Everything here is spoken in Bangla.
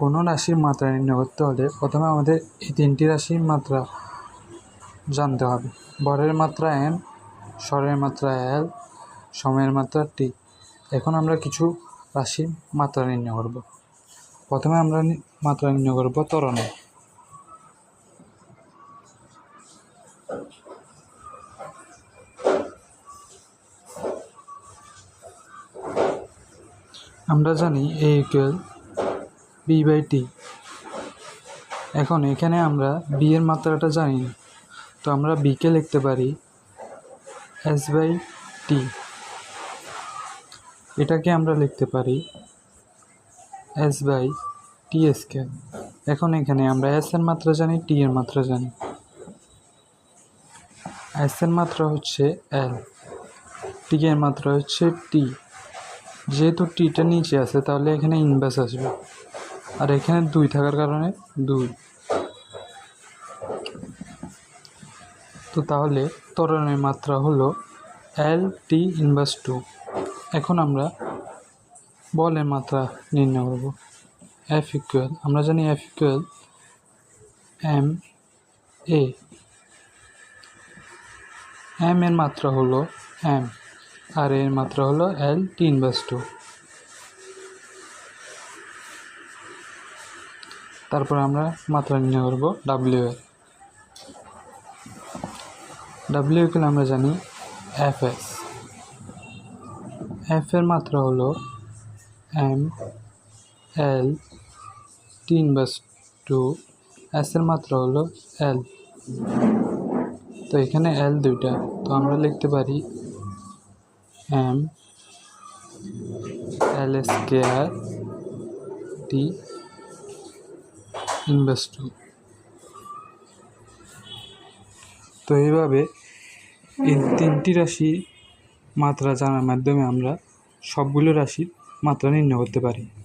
কোনো রাশির মাত্রা নির্ণয় করতে হলে প্রথমে আমাদের এই তিনটি রাশির মাত্রা জানতে হবে। বরের মাত্রা এম স্বরের মাত্রা এল সময়ের মাত্রা টি এখন আমরা কিছু রাশির মাত্রা নির্ণয় করব। প্রথমে আমরা মাত্রা নির্ণয় করব ত্বরণের আমরা জানি A equal B by T এখন এখানে আমরা বি এর মাত্রাটা জানি না। তো আমরা বিকে লিখতে পারি এস বাই টি এটাকে আমরা লিখতে পারি এস বাই টি স্কোয়ার এখন এখানে আমরা এস এর মাত্রা জানি টি এর মাত্রা জানি। এস এর মাত্রা হচ্ছে এল টি এর মাত্রা হচ্ছে টি যেহেতু টিটা নিচে আছে, তাহলে এখানে ইনভার্স আসবে। আর এখানে দুই থাকার কারণে দুই। তো তাহলে ত্বরণের মাত্রা হলো এল টি ইনভার্স টু এখন আমরা বলের মাত্রা নির্ণয় করব। এফ ইকুয়াল আমরা জানি F equal M A M এর মাত্রা হলো এম আর এর মাত্রা হলো এল টি ইনভার্স টু তারপর আমরা মাত্রা নির্ণয় করব ডাব্লিউ এর। ডাব্লিউ ইকুয়াল আমরা জানি এফ এস এফ এর মাত্রা হলো M L T inverse two S এর মাত্রা হলো এল তো এখানে এল দুইটা। তো আমরা লিখতে পারি M L square T inverse তো এইভাবে এই তিনটি রাশি মাত্রা জানার মাধ্যমে আমরা সবগুলো রাশির মাত্রা নির্ণয় করতে পারি।